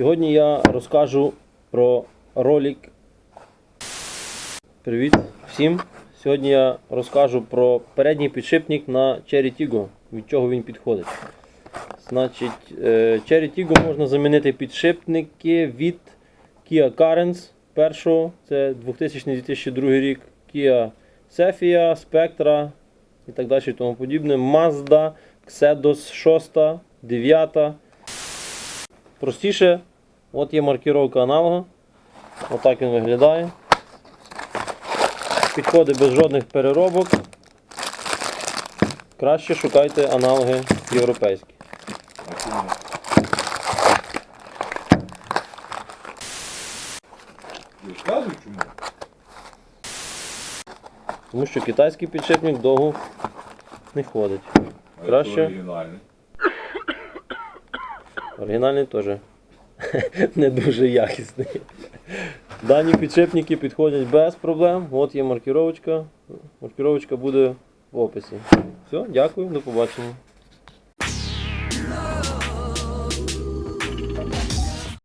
Сьогодні я розкажу про ролик. Привіт всім! Сьогодні я розкажу про передній підшипник на Cherry Tiggo, від чого він підходить. Значить, е, Cherry Tiggo можна замінити підшипники від Kia Carens першого, це 2000-2002 рік, Kia Cephia, Spectra і так далі і тому подібне. Mazda, Xedos 6, 9. Простіше, от є маркіровка аналога. Отак він виглядає. Підходить без жодних переробок. Краще шукайте аналоги європейські. Чому? Тому що китайський підшипник довго не ходить. Краще. оригінальний. Оригінальний теж не дуже якісний. Дані підшипники підходять без проблем. От є маркіровочка. Маркіровочка буде в описі. Все, дякую, до побачення.